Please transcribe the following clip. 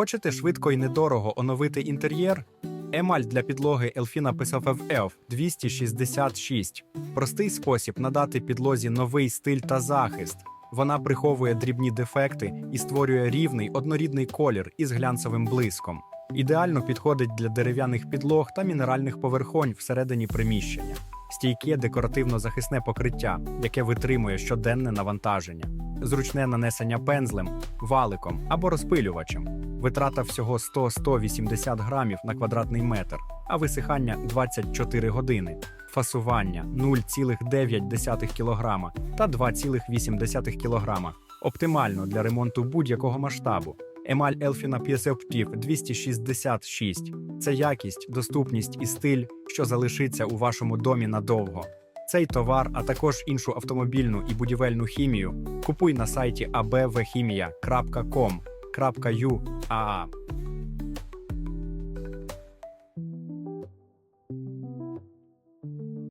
Хочете швидко і недорого оновити інтер'єр? Емаль для підлоги Elfina PSFF 266. Простий спосіб надати підлозі новий стиль та захист. Вона приховує дрібні дефекти і створює рівний однорідний колір із глянцевим блиском. Ідеально підходить для дерев'яних підлог та мінеральних поверхонь всередині приміщення. Стійке декоративно-захисне покриття, яке витримує щоденне навантаження, зручне нанесення пензлем, валиком або розпилювачем. Витрата всього 100-180 грамів на квадратний метр, а висихання 24 години. Фасування 0,9 кг та 2,8 кг. Оптимально для ремонту будь-якого масштабу. Емаль Elfina PSF 266 це якість, доступність і стиль, що залишиться у вашому домі надовго. Цей товар, а також іншу автомобільну і будівельну хімію купуй на сайті abvchimia.com.ua